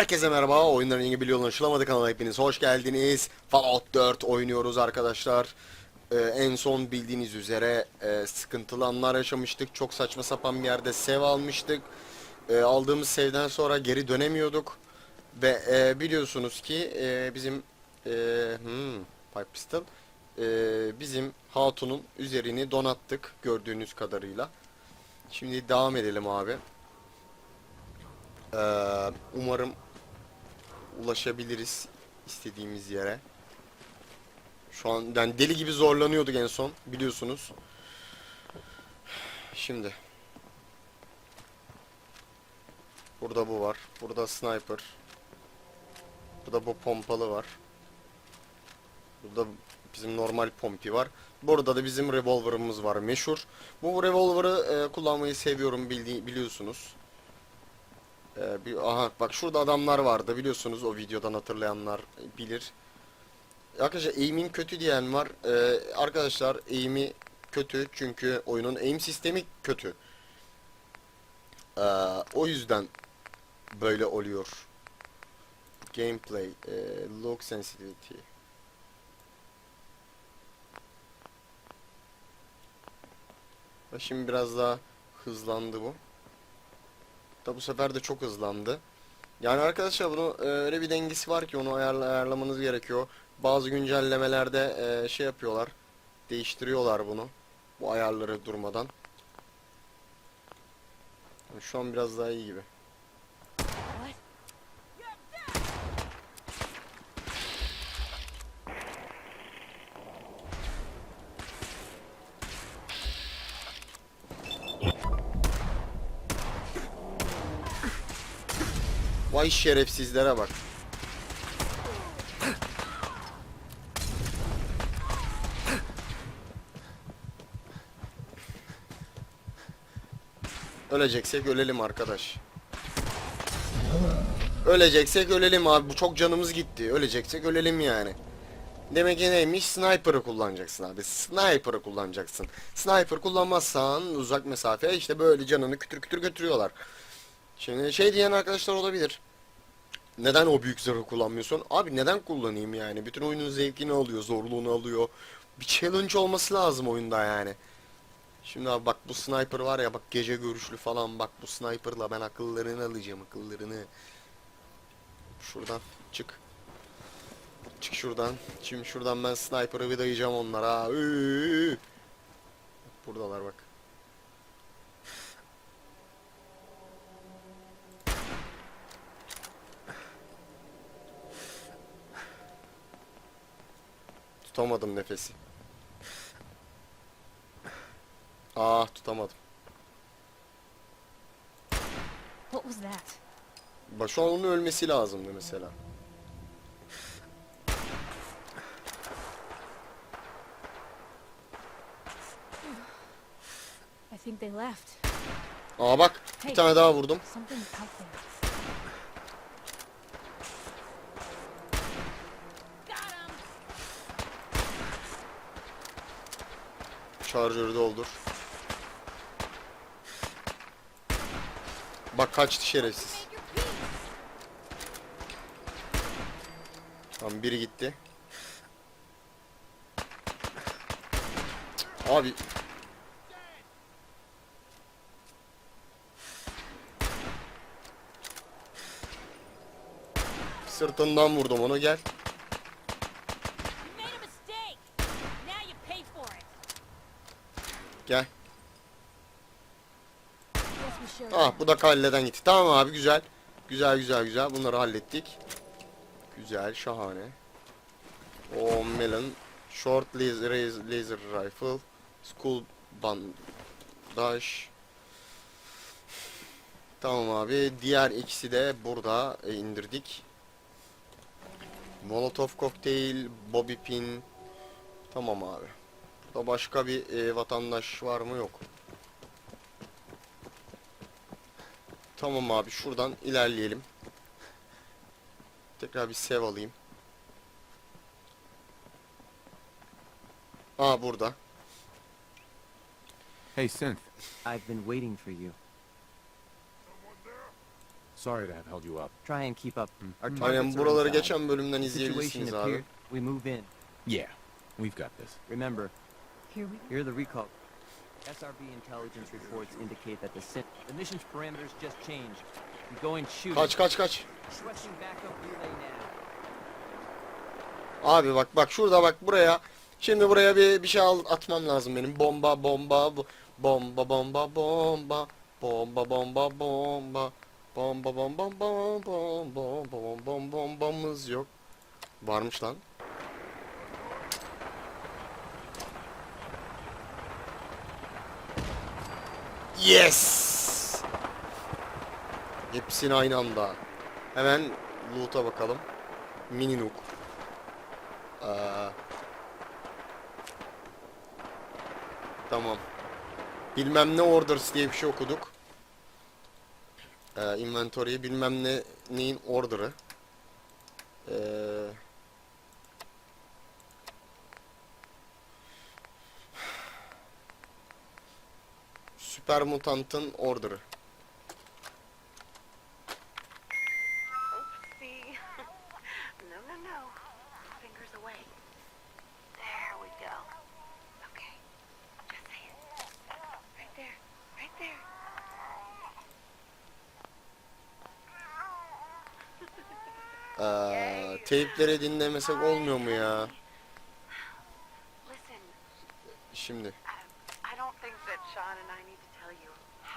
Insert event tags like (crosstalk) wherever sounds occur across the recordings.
Herkese merhaba. Oyunların yeni bir yoluna ulaşılamadı kanala hepiniz hoş geldiniz. Fallout 4 oynuyoruz arkadaşlar. Ee, en son bildiğiniz üzere e, sıkıntılı anlar yaşamıştık. Çok saçma sapan bir yerde sev almıştık. E, aldığımız sevden sonra geri dönemiyorduk. Ve e, biliyorsunuz ki e, bizim e, hmm, pipe pistol e, bizim hatunun üzerini donattık gördüğünüz kadarıyla. Şimdi devam edelim abi. Ee, umarım ulaşabiliriz istediğimiz yere. Şu an yani deli gibi zorlanıyorduk en son biliyorsunuz. Şimdi. Burada bu var. Burada sniper. Burada bu pompalı var. Burada bizim normal pompi var. Burada da bizim revolver'ımız var meşhur. Bu revolver'ı e, kullanmayı seviyorum bildi biliyorsunuz. Ee, bir, aha bak şurada adamlar vardı biliyorsunuz o videodan hatırlayanlar bilir. Arkadaşlar aim'in kötü diyen var. Ee, arkadaşlar aim'i kötü çünkü oyunun aim sistemi kötü. Ee, o yüzden böyle oluyor. Gameplay, e, look sensitivity. Şimdi biraz daha hızlandı bu. Da bu sefer de çok hızlandı. Yani arkadaşlar bunu e, öyle bir dengesi var ki onu ayarla, ayarlamanız gerekiyor. Bazı güncellemelerde e, şey yapıyorlar. Değiştiriyorlar bunu. Bu ayarları durmadan. Şu an biraz daha iyi gibi. Vay şerefsizlere bak. Öleceksek ölelim arkadaş. Öleceksek ölelim abi. Bu çok canımız gitti. Öleceksek ölelim yani. Demek ki neymiş? Sniper'ı kullanacaksın abi. Sniper'ı kullanacaksın. Sniper kullanmazsan uzak mesafe işte böyle canını kütür kütür götürüyorlar. Şimdi şey diyen arkadaşlar olabilir. Neden o büyük zırhı kullanmıyorsun? Abi neden kullanayım yani? Bütün oyunun zevkini alıyor, zorluğunu alıyor. Bir challenge olması lazım oyunda yani. Şimdi abi bak bu sniper var ya bak gece görüşlü falan bak bu sniperla ben akıllarını alacağım akıllarını. Şuradan çık. Çık şuradan. Şimdi şuradan ben sniper'ı bir dayayacağım onlara. Üü. Buradalar bak. Tutamadım nefesi. Ah tutamadım. What was that? Bak şu an onun ölmesi lazımdı mesela. I think they left. Aa bak bir tane daha vurdum. Something's out there. Got him! Şarjörü doldur. Bak kaçtı şerefsiz. Tamam biri gitti. Abi Sırtından vurdum onu gel. You made a mistake! Now you pay for it! Gel. Ah bu da kalleden gitti. Tamam abi güzel. Güzel güzel güzel. Bunları hallettik. Güzel şahane. O melon. Short laser, laser rifle. School bandage. Tamam abi. Diğer ikisi de burada e, indirdik. Molotov kokteyl, bobby pin. Tamam abi. Burada başka bir e, vatandaş var mı? Yok. Tamam abi şuradan ilerleyelim. Tekrar bir sev alayım. Aa burada. Hey, Synth. I've been waiting for you. Sorry to have held you up. Try and keep up. Our Aynen buraları geçen bölümden izleyebilirsiniz abi. We move in. Yeah, we've got this. Remember, Here we here are the recall. SRB intelligence reports indicate that the sim- the mission's parameters just changed. We go and shoot. Kaç kaç kaç. Requesting backup relay now. Abi bak bak şurada bak buraya. Şimdi buraya bir bir şey al, atmam lazım benim. Bomba bomba bu- bomba bomba bomba bomba bomba bomba bomba bomba bomba bomba bomba bomba bombamız yok. Varmış lan. Yes! Hepsini aynı anda. Hemen loot'a bakalım. Mini nuke. Aa. Tamam. Bilmem ne orders diye bir şey okuduk. Ee, inventory'yi bilmem ne neyin order'ı. Ee, Süper mutantın order'ı. Oopsie. no, no, no. Fingers away. There we go. Okay. Just say it. Right (laughs) there. Right there. Ee, teypleri dinlemesek olmuyor mu ya? Şimdi.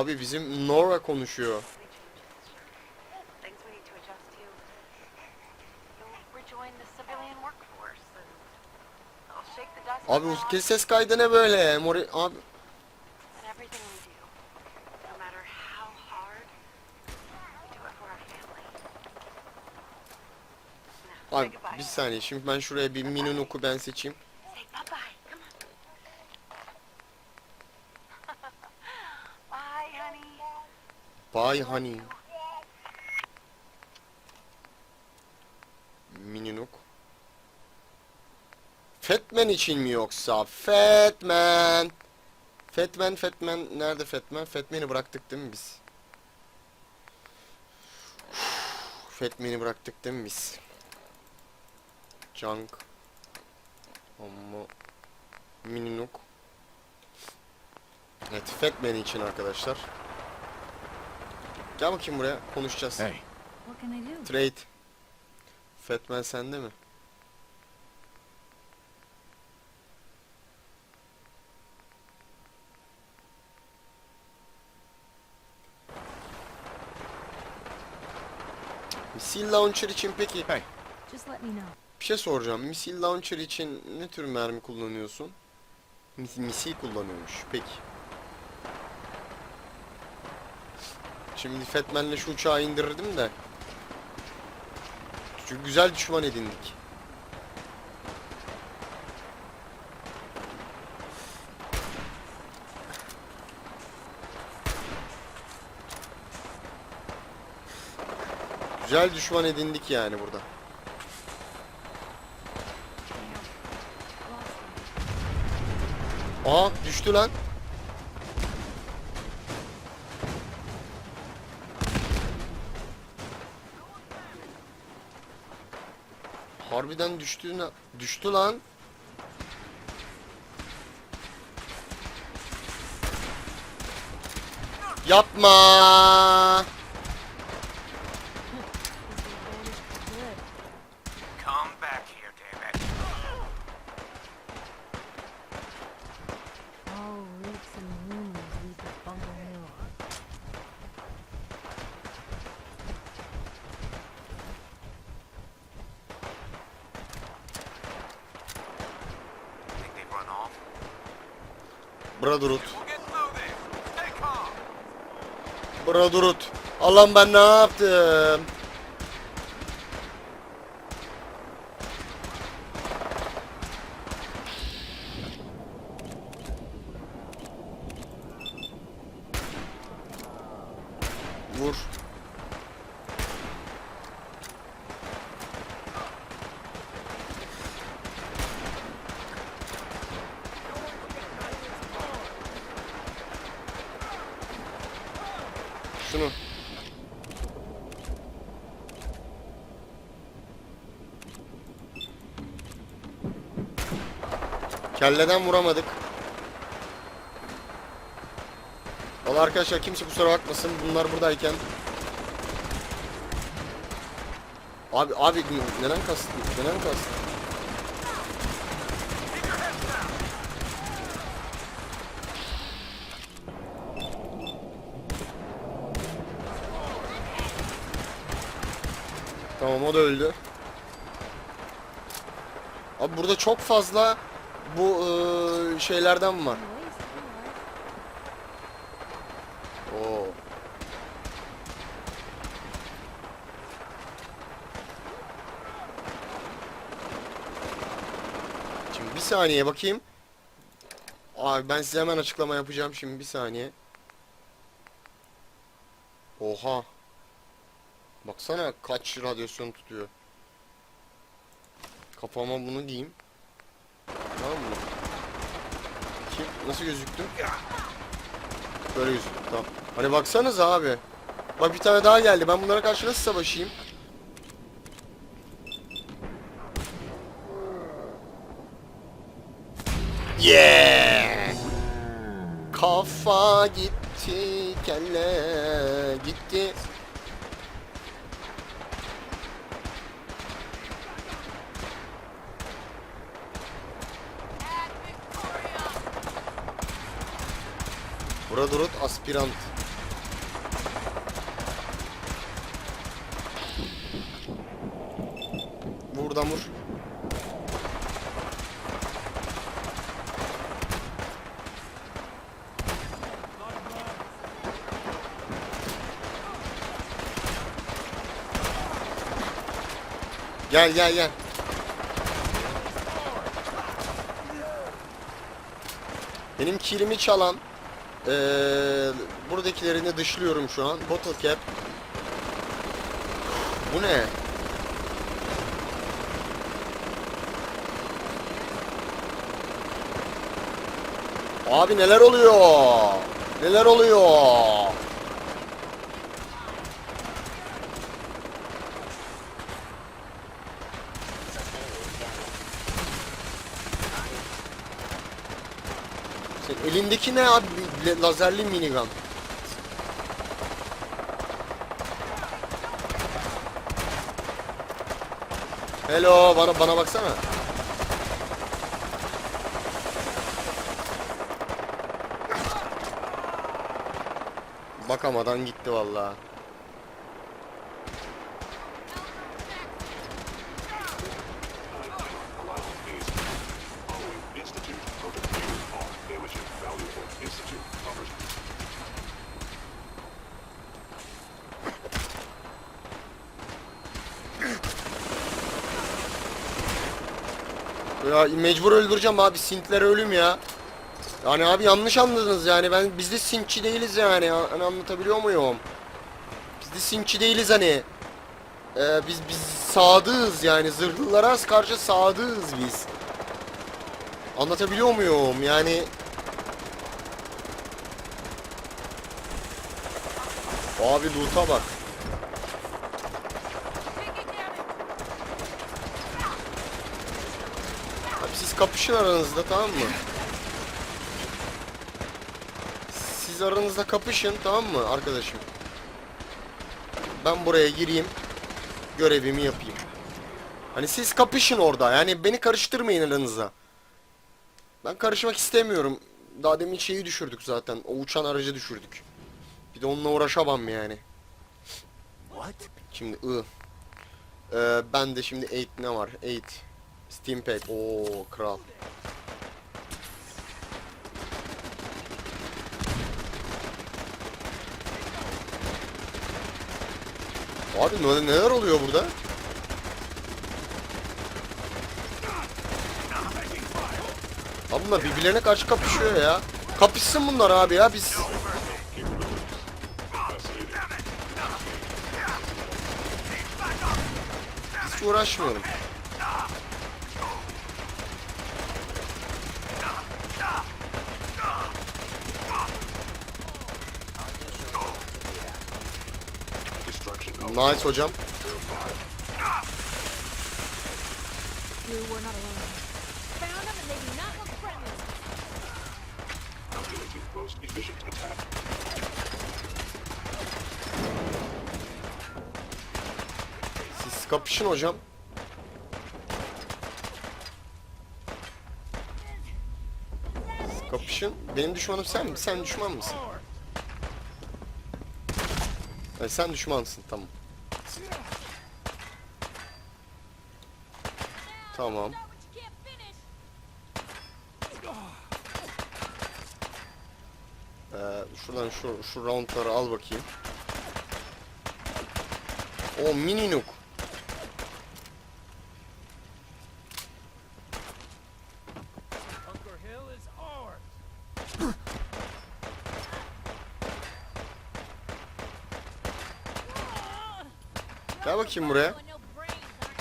Abi bizim Nora konuşuyor. Abi bu ses kaydı ne böyle? Mori abi Abi bir saniye şimdi ben şuraya bir mininoku ben seçeyim. Bye honey. Mini nuk. Fatman için mi yoksa? Fatman. Fatman, Fatman. Nerede Fatman? Fatman'i bıraktık değil mi biz? Fatman'i bıraktık değil mi biz? Junk. Ama mini nuk. Evet, Fatman için arkadaşlar. Gel bakayım buraya konuşacağız. Hey? Trade. Fatman sende mi? Misil launcher için peki hey, bir şey soracağım. Misil launcher için ne tür mermi kullanıyorsun? Mis- misil kullanıyormuş. Peki. Şimdi Fatman'le şu uçağı indirirdim de. Çünkü güzel düşman edindik. Güzel düşman edindik yani burada. Aa düştü lan. Harbiden düştüğüne düştü lan. Yapma. Come back here. This. Stay calm. Bradurut. Allah'ım ben ne yaptım? Vur. Şunu. Kelleden vuramadık. Valla arkadaşlar kimse kusura bakmasın bunlar buradayken. Abi abi neden kastın? Neden kastın? Tamam o da öldü. Abi burada çok fazla bu eee, şeylerden var. Oo. Şimdi bir saniye bakayım. Abi ben size hemen açıklama yapacağım şimdi bir saniye. Oha. Baksana kaç radyasyon tutuyor. Kafama bunu diyeyim. Tamam mı? Kim? Nasıl gözüktü? Böyle gözüktü tamam. Hani baksanız abi. Bak bir tane daha geldi. Ben bunlara karşı nasıl savaşayım? Yeah! Kafa gitti, kelle gitti. Bradurut aspirant. Vur. Gel gel gel. Benim kilimi çalan eee buradakilerini dışlıyorum şu an. Bottle cap. Bu ne? Abi neler oluyor? Neler oluyor? Elindeki ne abi? Lazerli minigun. Hello, bana bana baksana. Bakamadan gitti vallahi. Ya mecbur öldüreceğim abi Sintler ölüm ya. Yani abi yanlış anladınız yani ben biz de Sintçi değiliz yani hani anlatabiliyor muyum? Biz de Sintçi değiliz hani. Ee, biz biz sadığız yani zırhlılara karşı sadığız biz. Anlatabiliyor muyum yani? Abi loot'a bak. Abi siz kapışın aranızda tamam mı? Siz aranızda kapışın tamam mı arkadaşım? Ben buraya gireyim. Görevimi yapayım. Hani siz kapışın orada. Yani beni karıştırmayın aranıza. Ben karışmak istemiyorum. Daha demin şeyi düşürdük zaten. O uçan aracı düşürdük. Bir de onunla uğraşamam yani. What? Şimdi I. Ee, ben de şimdi 8 ne var? 8. Steam Pack. Oo kral. Abi neler oluyor burada? Abi bunlar birbirlerine karşı kapışıyor ya. Kapışsın bunlar abi ya biz. Hiç uğraşmıyorum. Look friendly. Siz kapışın hocam. Siz kapışın. Benim düşmanım sen mi? Sen düşman mısın? Sen düşmansın tamam. Tamam. Ee, şuradan şu, şu roundları al bakayım. O mini nuk. Gel bakayım buraya. Oh, no brains, aren't ya?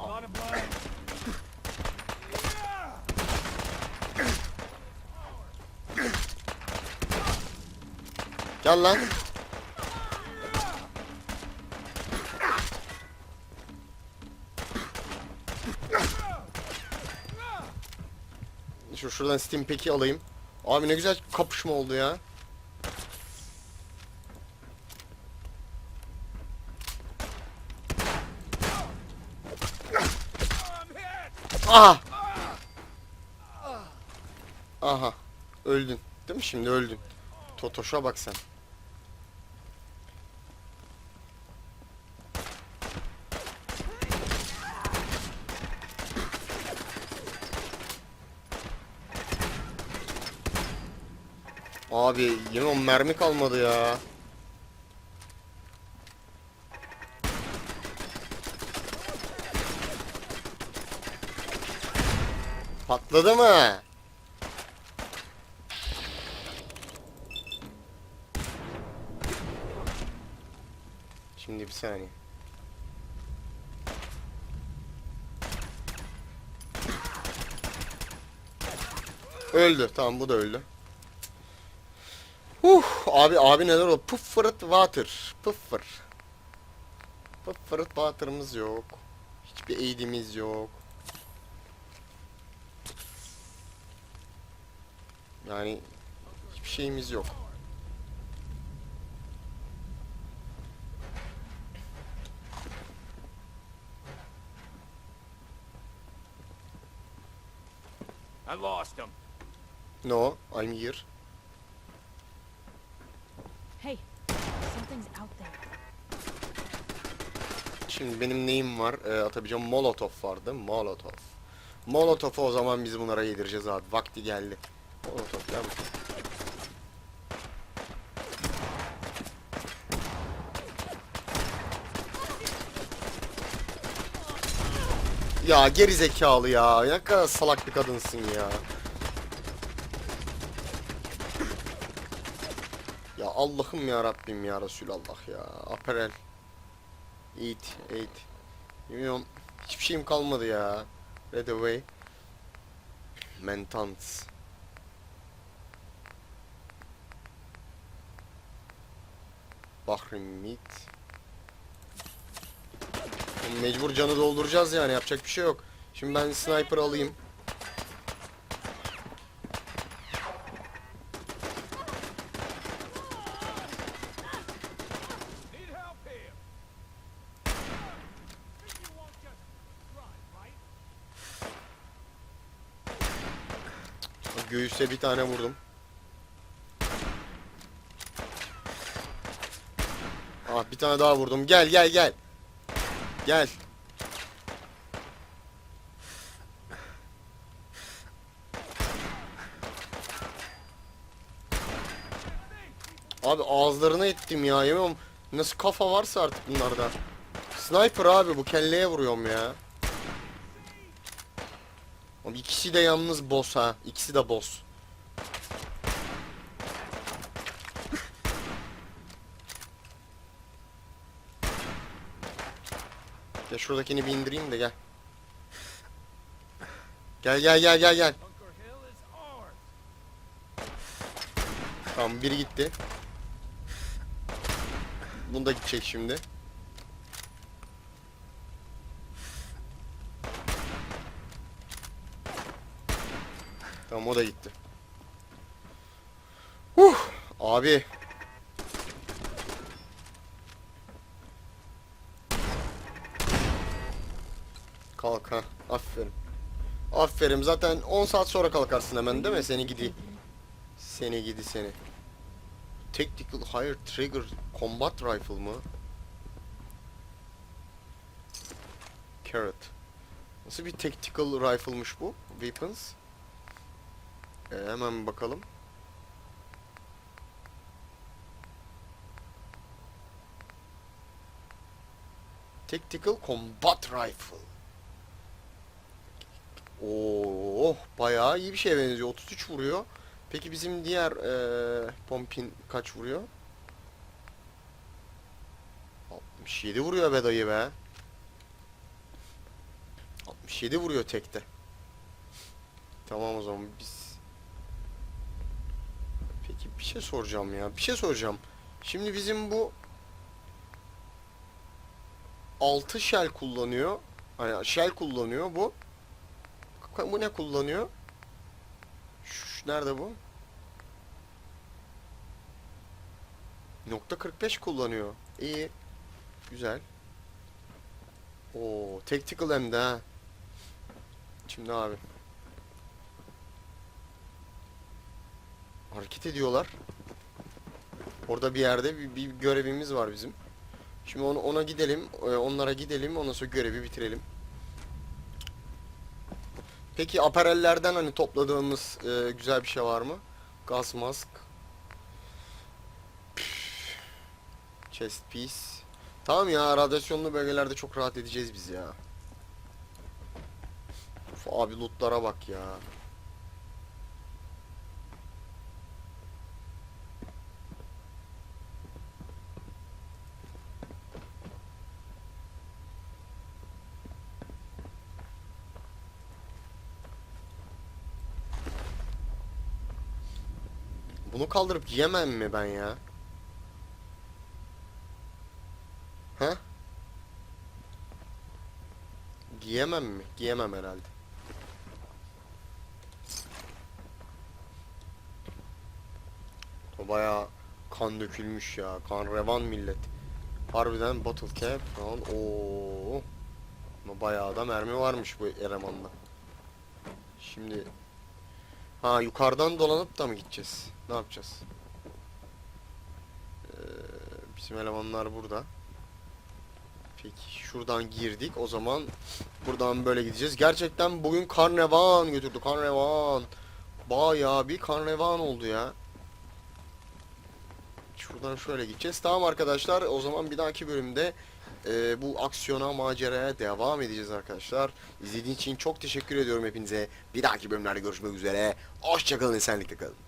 A lot of blood. Lan. Şu şuradan Steam Pack'i alayım. Abi ne güzel kapışma oldu ya. Aha. Aha. Öldün. Değil mi şimdi öldün. Totoş'a bak sen. Abi yine o mermi kalmadı ya. Patladı mı? Şimdi bir saniye. Öldü. Tamam bu da öldü. Uh, abi abi neler oldu? Puffırıt water. Puffır. Puffırıt water'ımız yok. Hiçbir aid'imiz yok. Yani hiçbir şeyimiz yok. I lost him. No, I'm here. Hey, something's out there. Şimdi benim neyim var? Ee, atabileceğim Molotov vardı. Molotov. Molotov'u o zaman biz bunlara yedireceğiz abi. Vakti geldi. Molotov gel bakayım. Ya geri zekalı ya. Ne kadar salak bir kadınsın ya. Allah'ım ya Rabbim ya Resulallah ya. Aparel. Eat, eat. Bilmiyorum. Hiçbir şeyim kalmadı ya. Red away. Mentants. Bahrim meat. Mecbur canı dolduracağız yani yapacak bir şey yok. Şimdi ben sniper alayım. üste bir tane vurdum. Ah bir tane daha vurdum. Gel gel gel. Gel. Abi ağızlarına ettim ya. Yemin Nasıl kafa varsa artık bunlarda. Sniper abi bu kelleye vuruyorum ya. Abi ikisi de yalnız boss ha. İkisi de boss. Ya şuradakini bir indireyim de gel. Gel gel gel gel gel. Tamam biri gitti. Bunda gidecek şimdi. Tamam o da gitti. Huh, abi. Kalk ha. Aferin. Aferin. Zaten 10 saat sonra kalkarsın hemen değil mi? Seni gidi. Seni gidi seni. Tactical Higher Trigger Combat Rifle mı? Carrot. Nasıl bir tactical rifle'mış bu? Weapons. Ee, hemen bakalım. Tactical Combat Rifle. Oo, bayağı iyi bir şeye benziyor. 33 vuruyor. Peki bizim diğer eee pompin kaç vuruyor? 67 vuruyor be dayı be. 67 vuruyor tekte. Tamam o zaman biz... Peki bir şey soracağım ya. Bir şey soracağım. Şimdi bizim bu 6 shell kullanıyor. Hani shell kullanıyor bu. Bu ne kullanıyor? Şu, nerede bu? Nokta 45 kullanıyor. İyi. Güzel. Oo, tactical hem de ha. Şimdi abi. Hareket ediyorlar. Orada bir yerde bir, bir görevimiz var bizim. Şimdi ona, ona gidelim. e, Onlara gidelim. Ondan sonra görevi bitirelim. Peki aparellerden hani topladığımız e, güzel bir şey var mı? Gaz mask. Chest piece. Tamam ya radyasyonlu bölgelerde çok rahat edeceğiz biz ya. Uf, abi lootlara bak ya. Bunu kaldırıp giyemem mi ben ya? Ha? Giyemem mi? Giyemem herhalde. O bayağı kan dökülmüş ya. Kan revan millet. Harbiden bottle cap falan. Oo. Bayağı da mermi varmış bu elemanda. Şimdi Ha yukarıdan dolanıp da mı gideceğiz? Ne yapacağız? Ee, bizim elemanlar burada. Peki şuradan girdik. O zaman buradan böyle gideceğiz. Gerçekten bugün karnevan götürdü. Karnevan. Bayağı bir karnevan oldu ya. Şuradan şöyle gideceğiz. Tamam arkadaşlar. O zaman bir dahaki bölümde e, bu aksiyona, maceraya devam edeceğiz arkadaşlar. İzlediğiniz için çok teşekkür ediyorum hepinize. Bir dahaki bölümlerde görüşmek üzere. Hoşçakalın, esenlikle kalın.